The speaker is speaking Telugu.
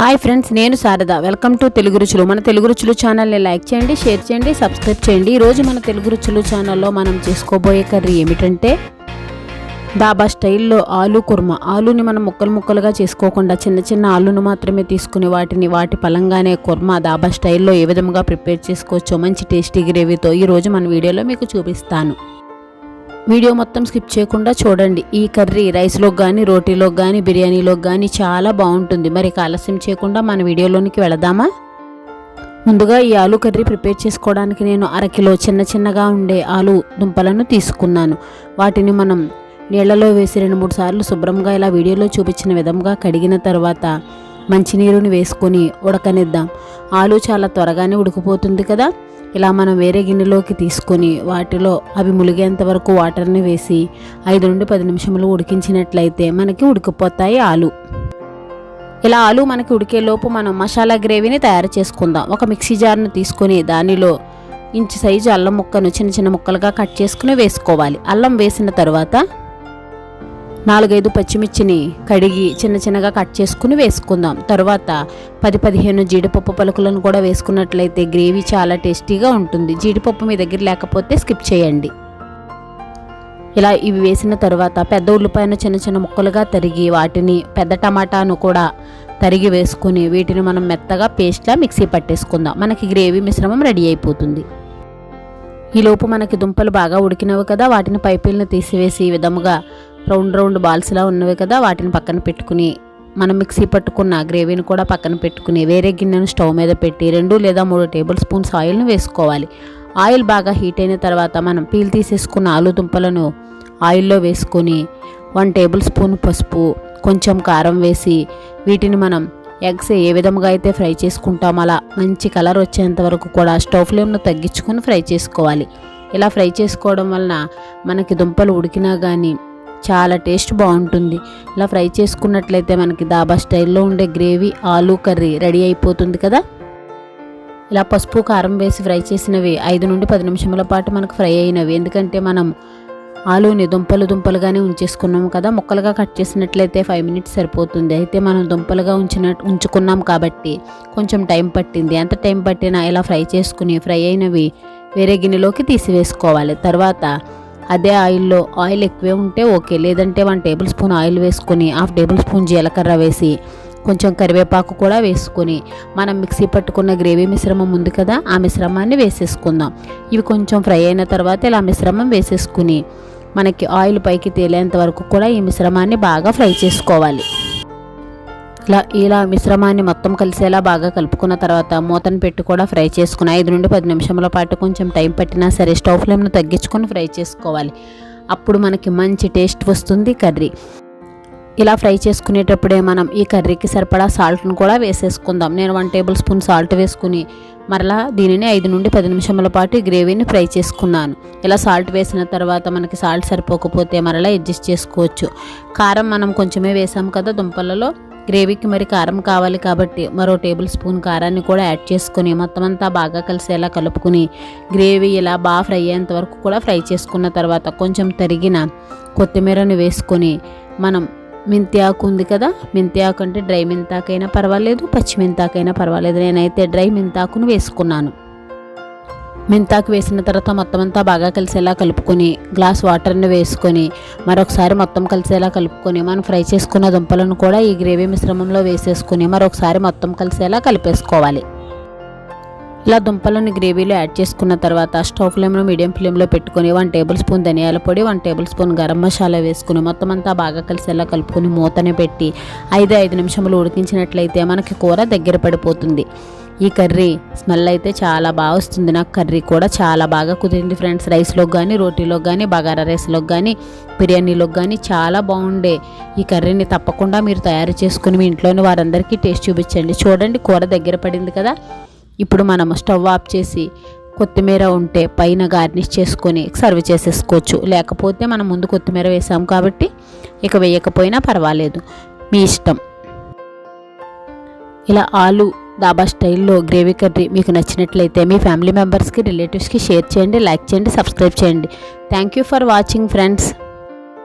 హాయ్ ఫ్రెండ్స్ నేను శారద. వెల్కమ్ టు తెలుగు రుచులు. మన తెలుగు రుచులు ఛానల్ని లైక్ చేయండి షేర్ చేయండి సబ్స్క్రైబ్ చేయండి. ఈరోజు మన తెలుగు రుచులు ఛానల్లో మనం చేసుకోబోయే కర్రీ ఏమిటంటే దాబా స్టైల్లో ఆలు కుర్మా. ఆలుని మనం ముక్కలు ముక్కలుగా చేసుకోకుండా చిన్న చిన్న ఆలును మాత్రమే తీసుకుని వాటిని వాటి పలంగానే కుర్మా దాబా స్టైల్లో ఏ విధంగా ప్రిపేర్ చేసుకోవచ్చో మంచి టేస్టీ గ్రేవీతో ఈరోజు మన వీడియోలో మీకు చూపిస్తాను. వీడియో మొత్తం స్కిప్ చేయకుండా చూడండి. ఈ కర్రీ రైస్లోకి కానీ రోటీలోకి కానీ బిర్యానీలోకి కానీ చాలా బాగుంటుంది. మరి ఆలస్యం చేయకుండా మన వీడియోలోనికి వెళదామా? ముందుగా ఈ ఆలు కర్రీ ప్రిపేర్ చేసుకోవడానికి నేను అరకిలో చిన్న చిన్నగా ఉండే ఆలు దుంపలను తీసుకున్నాను. వాటిని మనం నీళ్ళలో వేసి రెండు మూడు సార్లు శుభ్రంగా ఇలా వీడియోలో చూపించిన విధంగా కడిగిన తర్వాత మంచినీరుని వేసుకొని ఉడకనిద్దాం. ఆలు చాలా త్వరగానే ఉడికిపోతుంది కదా? ఇలా మనం వేరే గిన్నెలోకి తీసుకొని వాటిలో అవి ములిగేంత వరకు వాటర్ని వేసి ఐదు నుండి పది నిమిషములు ఉడికించినట్లయితే మనకి ఉడికిపోతాయి ఆలు. ఇలా ఆలు మనకి ఉడికేలోపు మనం మసాలా గ్రేవీని తయారు చేసుకుందాం. ఒక మిక్సీ జార్ను తీసుకొని దానిలో ఇంచు సైజు అల్లం ముక్కను చిన్న చిన్న ముక్కలుగా కట్ చేసుకుని వేసుకోవాలి. అల్లం వేసిన తర్వాత నాలుగైదు పచ్చిమిర్చిని కడిగి చిన్న చిన్నగా కట్ చేసుకుని వేసుకుందాం. తర్వాత పది పదిహేను జీడిపప్పు పలుకులను కూడా వేసుకున్నట్లయితే గ్రేవీ చాలా టేస్టీగా ఉంటుంది. జీడిపప్పు మీ దగ్గర లేకపోతే స్కిప్ చేయండి. ఇలా ఇవి వేసిన తర్వాత పెద్ద ఉల్లిపాయను చిన్న చిన్న ముక్కలుగా తరిగి వాటిని పెద్ద టమాటాను కూడా తరిగి వేసుకుని వీటిని మనం మెత్తగా పేస్ట్లా మిక్సీ పట్టేసుకుందాం. మనకి గ్రేవీ మిశ్రమం రెడీ అయిపోతుంది. ఈలోపు మనకి దుంపలు బాగా ఉడికినవి కదా వాటిని పైపీలను తీసివేసి ఈ విధముగా రౌండ్ రౌండ్ బాల్స్లా ఉన్నవి కదా వాటిని పక్కన పెట్టుకుని మనం మిక్సీ పట్టుకున్న గ్రేవీని కూడా పక్కన పెట్టుకుని వేరే గిన్నెను స్టవ్ మీద పెట్టి రెండు లేదా మూడు టేబుల్ స్పూన్స్ ఆయిల్ను వేసుకోవాలి. ఆయిల్ బాగా హీట్ అయిన తర్వాత మనం పీల్ తీసేసుకున్న ఆలు దుంపలను ఆయిల్లో వేసుకొని వన్ టేబుల్ స్పూన్ పసుపు కొంచెం కారం వేసి వీటిని మనం ఎగ్స్ ఏ విధముగా అయితే ఫ్రై చేసుకుంటామో అలా మంచి కలర్ వచ్చేంత వరకు కూడా స్టవ్ ఫ్లేమ్ను తగ్గించుకొని ఫ్రై చేసుకోవాలి. ఇలా ఫ్రై చేసుకోవడం వలన మనకి దుంపలు ఉడికినా కానీ చాలా టేస్ట్ బాగుంటుంది. ఇలా ఫ్రై చేసుకున్నట్లయితే మనకి దాబా స్టైల్లో ఉండే గ్రేవీ ఆలు కర్రీ రెడీ అయిపోతుంది కదా? ఇలా పసుపు కారం వేసి ఫ్రై చేసినవి ఐదు నుండి పది నిమిషముల పాటు మనకు ఫ్రై అయినవి. ఎందుకంటే మనం ఆలూని దుంపలు దుంపలుగానే ఉంచేసుకున్నాము కదా? ముక్కలుగా కట్ చేసినట్లయితే ఫైవ్ మినిట్స్ సరిపోతుంది. అయితే మనం దుంపలుగా ఉంచిన ఉంచుకున్నాం కాబట్టి కొంచెం టైం పట్టింది. ఎంత టైం పట్టినా ఇలా ఫ్రై చేసుకుని ఫ్రై అయినవి వేరే గిన్నెలోకి తీసివేసుకోవాలి. తర్వాత అదే ఆయిల్లో ఆయిల్ ఎక్కువే ఉంటే ఓకే. లేదంటే వన్ టేబుల్ స్పూన్ ఆయిల్ వేసుకొని హాఫ్ టేబుల్ స్పూన్ జీలకర్ర వేసి కొంచెం కరివేపాకు కూడా వేసుకొని మనం మిక్సీ పట్టుకున్న గ్రేవీ మిశ్రమం ఉంది కదా ఆ మిశ్రమాన్ని వేసేసుకుందాం. ఇవి కొంచెం ఫ్రై అయిన తర్వాత ఇలా మిశ్రమం వేసేసుకుని మనకి ఆయిల్ పైకి తేలేంత వరకు కూడా ఈ మిశ్రమాన్ని బాగా ఫ్రై చేసుకోవాలి. ఇలా ఇలా మిశ్రమాన్ని మొత్తం కలిసేలా బాగా కలుపుకున్న తర్వాత మూతను పెట్టి కూడా ఫ్రై చేసుకుని ఐదు నుండి పది నిమిషముల పాటు కొంచెం టైం పట్టినా సరే స్టవ్ ఫ్లేమ్ను తగ్గించుకొని ఫ్రై చేసుకోవాలి. అప్పుడు మనకి మంచి టేస్ట్ వస్తుంది కర్రీ. ఇలా ఫ్రై చేసుకునేటప్పుడే మనం ఈ కర్రీకి సరిపడా సాల్ట్ను కూడా వేసేసుకుందాం. నేను వన్ టేబుల్ స్పూన్ సాల్ట్ వేసుకుని మరలా దీనిని ఐదు నుండి పది నిమిషముల పాటు గ్రేవీని ఫ్రై చేసుకున్నాను. ఇలా సాల్ట్ వేసిన తర్వాత మనకి సాల్ట్ సరిపోకపోతే మరలా అడ్జస్ట్ చేసుకోవచ్చు. కారం మనం కొంచెమే వేసాం కదా దుంపలలో. గ్రేవీకి మరి కారం కావాలి కాబట్టి మరో టేబుల్ స్పూన్ కారాన్ని కూడా యాడ్ చేసుకుని మొత్తం అంతా బాగా కలిసేలా కలుపుకుని గ్రేవీ ఇలా బాగా ఫ్రై అయ్యేంత వరకు కూడా ఫ్రై చేసుకున్న తర్వాత కొంచెం తరిగిన కొత్తిమీరని వేసుకొని మనం మెంతి ఆకు ఉంది కదా మెంతి ఆకు అంటే డ్రై మెంతాకైనా పర్వాలేదు పచ్చి మెంతాకైనా పర్వాలేదు. నేనైతే డ్రై మెంతాకును వేసుకున్నాను. మెంతాకు వేసిన తర్వాత మొత్తం అంతా బాగా కలిసేలా కలుపుకొని గ్లాస్ వాటర్ని వేసుకొని మరొకసారి మొత్తం కలిసేలా కలుపుకొని మనం ఫ్రై చేసుకున్న దుంపలను కూడా ఈ గ్రేవీ మిశ్రమంలో వేసేసుకొని మరొకసారి మొత్తం కలిసేలా కలిపేసుకోవాలి. ఇలా దుంపలను గ్రేవీలో యాడ్ చేసుకున్న తర్వాత స్టవ్ ఫ్లేమ్లో మీడియం ఫ్లేమ్లో పెట్టుకొని వన్ టేబుల్ స్పూన్ ధనియాల పొడి one tablespoon garam masala వేసుకుని మొత్తం అంతా బాగా కలిసేలా కలుపుకొని మూతనే పెట్టి ఐదు ఐదు నిమిషములు ఉడికించినట్లయితే మనకి కూర దగ్గర పడిపోతుంది. ఈ కర్రీ స్మెల్ అయితే చాలా బాగా వస్తుంది. నాకు కర్రీ కూడా చాలా బాగా కుదిరింది ఫ్రెండ్స్. రైస్లోకి కానీ రోటీలోకి కానీ బగారా రైస్లోకి కానీ బిర్యానీలోకి కానీ చాలా బాగుండే ఈ కర్రీని తప్పకుండా మీరు తయారు చేసుకుని మీ ఇంట్లోని వారందరికీ టేస్ట్ చూపించండి. చూడండి కూర దగ్గర పడింది కదా. ఇప్పుడు మనం స్టవ్ ఆఫ్ చేసి కొత్తిమీర ఉంటే పైన గార్నిష్ చేసుకొని సర్వ్ చేసేసుకోవచ్చు. లేకపోతే మనం ముందు కొత్తిమీర వేసాం కాబట్టి ఇక వేయకపోయినా పర్వాలేదు. మీ ఇష్టం. ఇలా ఆలు దాబా స్టైల్లో గ్రేవీ కర్రీ మీకు నచ్చినట్లయితే మీ ఫ్యామిలీ మెంబర్స్కి రిలేటివ్స్కి షేర్ చేయండి లైక్ చేయండి సబ్స్క్రైబ్ చేయండి. Thank you for watching friends.